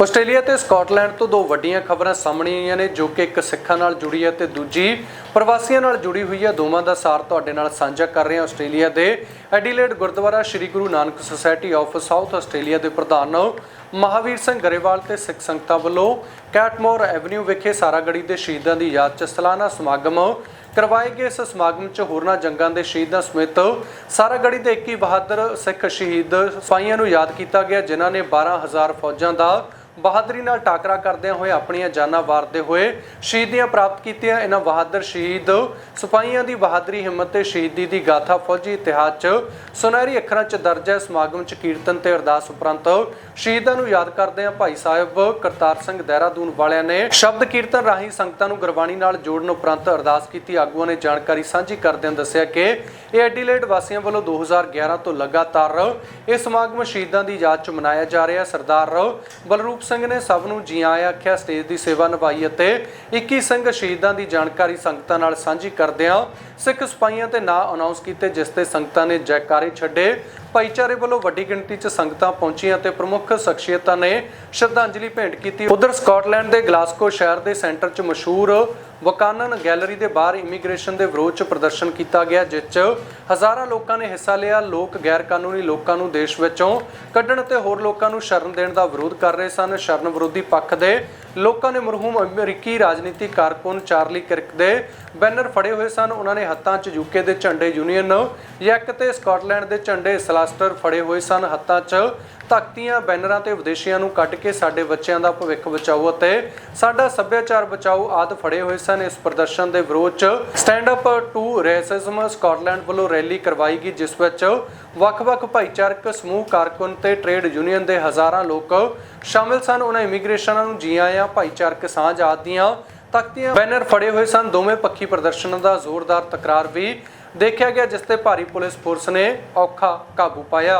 Australia ਤੇ Scotland ਤੋਂ ਦੋ ਵੱਡੀਆਂ ਖਬਰਾਂ ਸਾਹਮਣੇ ਆਈਆਂ ਨੇ, ਜੋ ਕਿ ਇੱਕ ਸਿੱਖਾਂ ਨਾਲ ਜੁੜੀ ਹੈ ਤੇ ਦੂਜੀ ਪ੍ਰਵਾਸੀਆਂ ਨਾਲ ਜੁੜੀ ਹੋਈ ਹੈ। ਦੋਵਾਂ ਦਾ ਸਾਰ ਤੁਹਾਡੇ ਨਾਲ ਸਾਂਝਾ ਕਰ ਰਹੇ ਹਾਂ ਆਸਟ੍ਰੇਲੀਆ ਦੇ Adelaide gurdwara Sri Guru Nanak society of south Australia ਦੇ ਪ੍ਰਧਾਨ ਮਹਾਵੀਰ ਸਿੰਘ ਗਰੇਵਾਲ ਤੇ ਸਿੱਖ ਸੰਗਤਾਂ ਵੱਲੋਂ ਕੈਟਮੋਰ ਐਵਨਿਊ ਵਿਖੇ ਸਾਰਾਗੜੀ ਦੇ ਸ਼ਹੀਦਾਂ ਦੀ ਯਾਦ 'ਚ ਸਲਾਨਾ ਸਮਾਗਮ ਕਰਵਾਏ ਗਏ ਇਸ ਸਮਾਗਮ 'ਚ ਹੋਰਨਾਂ ਜੰਗਾਂ ਦੇ ਸ਼ਹੀਦਾਂ ਸਮੇਤ ਸਾਰਾਗੜੀ ਦੇ 21 ਬਹਾਦਰ ਸਿੱਖ ਸ਼ਹੀਦ ਸਿਪਾਹੀਆਂ ਨੂੰ ਯਾਦ ਕੀਤਾ ਗਿਆ, ਜਿਨ੍ਹਾਂ ਨੇ 12000 ਫੌਜਾਂ ਦਾ ਬਹਾਦਰੀ ਨਾਲ ਟਾਕਰਾ ਕਰਦਿਆਂ ਹੋਏ ਆਪਣੀਆਂ ਜਾਨਾਂ ਵਾਰਦੇ ਹੋਏ ਸ਼ਹੀਦੀਆਂ ਪ੍ਰਾਪਤ ਕੀਤੀਆਂ। ਇਹਨਾਂ ਬਹਾਦਰ ਸ਼ਹੀਦ ਸਿਪਾਹੀਆਂ ਦੀ ਬਹਾਦਰੀ, ਹਿੰਮਤ ਤੇ ਸ਼ਹੀਦੀ ਦੀ ਗਾਥਾ ਫੌਜੀ ਇਤਿਹਾਸ 'ਚ ਸੁਨਹਿਰੀ ਅੱਖਰਾਂ 'ਚ ਦਰਜ ਹੈ। ਸਮਾਗਮ 'ਚ ਕੀਰਤਨ ਤੇ ਅਰਦਾਸ ਉਪਰੰਤ ਸ਼ਹੀਦਾਂ ਨੂੰ ਯਾਦ ਕਰਦਿਆਂ ਭਾਈ ਸਾਹਿਬ ਕਰਤਾਰ ਸਿੰਘ ਦੇਹਰਾਦੂਨ ਵਾਲਿਆਂ ਨੇ ਸ਼ਬਦ ਕੀਰਤਨ ਰਾਹੀਂ ਸੰਗਤਾਂ ਨੂੰ ਗੁਰਬਾਣੀ ਨਾਲ ਜੋੜਨ ਉਪਰੰਤ ਅਰਦਾਸ ਕੀਤੀ। ਆਗੂਆਂ ਨੇ ਜਾਣਕਾਰੀ ਸਾਂਝੀ ਕਰਦਿਆਂ ਦੱਸਿਆ ਕਿ ਇਹ ਐਡੀਲੇਡ ਵਾਸੀਆਂ ਵੱਲੋਂ 2011 ਤੋਂ ਲਗਾਤਾਰ ਇਹ ਸਮਾਗਮ ਸ਼ਹੀਦਾਂ ਦੀ ਯਾਦ 'ਚ ਮਨਾਇਆ ਜਾ ਰਿਹਾ। ਸਰਦਾਰ ਬਲਰੂਪ ਸਿੰਘ ਨੇ ਸਭ ਨੂੰ ਜੀ ਆਇਆਂ ਆਖਿਆ, ਸਟੇਜ ਦੀ ਸੇਵਾ ਨਿਭਾਈ ਅਤੇ 21 ਸਿੰਘ ਸ਼ਹੀਦਾਂ ਦੀ ਜਾਣਕਾਰੀ ਸੰਗਤਾਂ ਨਾਲ ਸਾਂਝੀ ਕਰਦਿਆਂ ਸਿੱਖ ਸਿਪਾਹੀਆਂ ਤੇ ਨਾਂ ਅਨਾਉਂਸ ਕੀਤੇ, ਜਿਸ ਤੇ ਸੰਗਤਾਂ ਨੇ ਜੈਕਾਰੇ ਛੱਡੇ। ਭਾਈਚਾਰੇ ਵੱਲੋਂ ਵੱਡੀ ਗਿਣਤੀ 'ਚ ਸੰਗਤਾਂ ਪਹੁੰਚੀਆਂ ਤੇ ਪ੍ਰਮੁੱਖ ਸ਼ਖਸੀਅਤਾਂ ਨੇ ਸ਼ਰਧਾਂਜਲੀ ਭੇਂਟ ਕੀਤੀ। ਉਧਰ ਸਕਾਟਲੈਂਡ ਦੇ ਗਲਾਸਕੋ ਸ਼ਹਿਰ ਦੇ ਸੈਂਟਰ 'ਚ ਮਸ਼ਹੂਰ ਵਕਾਨਨ ਗੈਲਰੀ ਦੇ ਬਾਹਰ ਇਮੀਗ੍ਰੇਸ਼ਨ ਦੇ ਵਿਰੋਧ 'ਚ ਪ੍ਰਦਰਸ਼ਨ ਕੀਤਾ ਗਿਆ, ਜਿਸ 'ਚ ਹਜ਼ਾਰਾਂ ਲੋਕਾਂ ਨੇ ਹਿੱਸਾ ਲਿਆ। ਲੋਕ ਗੈਰ ਕਾਨੂੰਨੀ ਲੋਕਾਂ ਨੂੰ ਦੇਸ਼ ਵਿੱਚੋਂ ਕੱਢਣ ਅਤੇ ਹੋਰ ਲੋਕਾਂ ਨੂੰ ਸ਼ਰਨ ਦੇਣ ਦਾ ਵਿਰੋਧ ਕਰ ਰਹੇ ਸਨ। ਸ਼ਰਨ ਵਿਰੋਧੀ ਪੱਖ ਦੇ ਲੋਕਾਂ ਨੇ ਮਰਹੂਮ ਅਮਰੀਕੀ ਰਾਜਨੀਤੀ ਕਾਰਕੁਨ ਚਾਰਲੀ ਕਿਰਕ ਦੇ ਬੈਨਰ ਫੜੇ ਹੋਏ ਸਨ। ਉਹਨਾਂ ਨੇ ਹੱਥਾਂ 'ਚ ਯੂਕੇ ਦੇ ਝੰਡੇ ਯੂਨੀਅਨ, ਯੈਕ ਤੇ ਸਕਾਟਲੈਂਡ ਦੇ ਝੰਡੇ ਸਲਾਸਟਰ ਫੜੇ ਹੋਏ ਸਨ। ਹੱਥਾਂ 'ਚ ਤਖਤੀਆਂ ਬੈਨਰਾਂ ਤੇ ਵਿਦੇਸ਼ੀਆਂ ਨੂੰ ਕੱਢ ਕੇ ਸਾਡੇ ਬੱਚਿਆਂ ਦਾ ਭਵਿੱਖ ਬਚਾਓ ਅਤੇ ਸਾਡਾ ਸੱਭਿਆਚਾਰ ਬਚਾਓ ਆਦ ਫੜੇ ਹੋਏ ਸਨ ਇਸ ਪ੍ਰਦਰਸ਼ਨ ਦੇ ਵਿਰੋਧ 'ਚ stand up to racism Scotland ਵੱਲੋਂ ਰੈਲੀ ਕਰਵਾਈ ਗਈ, ਜਿਸ ਵਿੱਚ ਵੱਖ-ਵੱਖ ਭਾਈਚਾਰਕ ਸਮੂਹ, ਕਾਰਕੁਨ ਤੇ ਟ੍ਰੇਡ ਯੂਨੀਅਨ ਦੇ ਹਜ਼ਾਰਾਂ ਲੋਕ ਸ਼ਾਮਿਲ ਸਨ। ਉਹਨਾਂ ਇਮੀਗ੍ਰੇਸ਼ਨਾਂ ਨੂੰ ਜੀ ਆਇਆਂ, ਭਾਈਚਾਰਕ ਸਾਂਝ ਆਦੀਆਂ ਤਖਤੀਆਂ ਬੈਨਰ ਫੜੇ ਹੋਏ ਸਨ। ਦੋਵੇਂ ਪੱਖੀ ਪ੍ਰਦਰਸ਼ਨਾਂ ਦਾ ਜ਼ੋਰਦਾਰ ਤਕਰਾਰ ਵੀ ਦੇਖਿਆ ਗਿਆ, ਜਿਸ ਤੇ ਭਾਰੀ ਪੁਲਿਸ ਫੋਰਸ ਨੇ ਔਖਾ ਕਾਬੂ ਪਾਇਆ।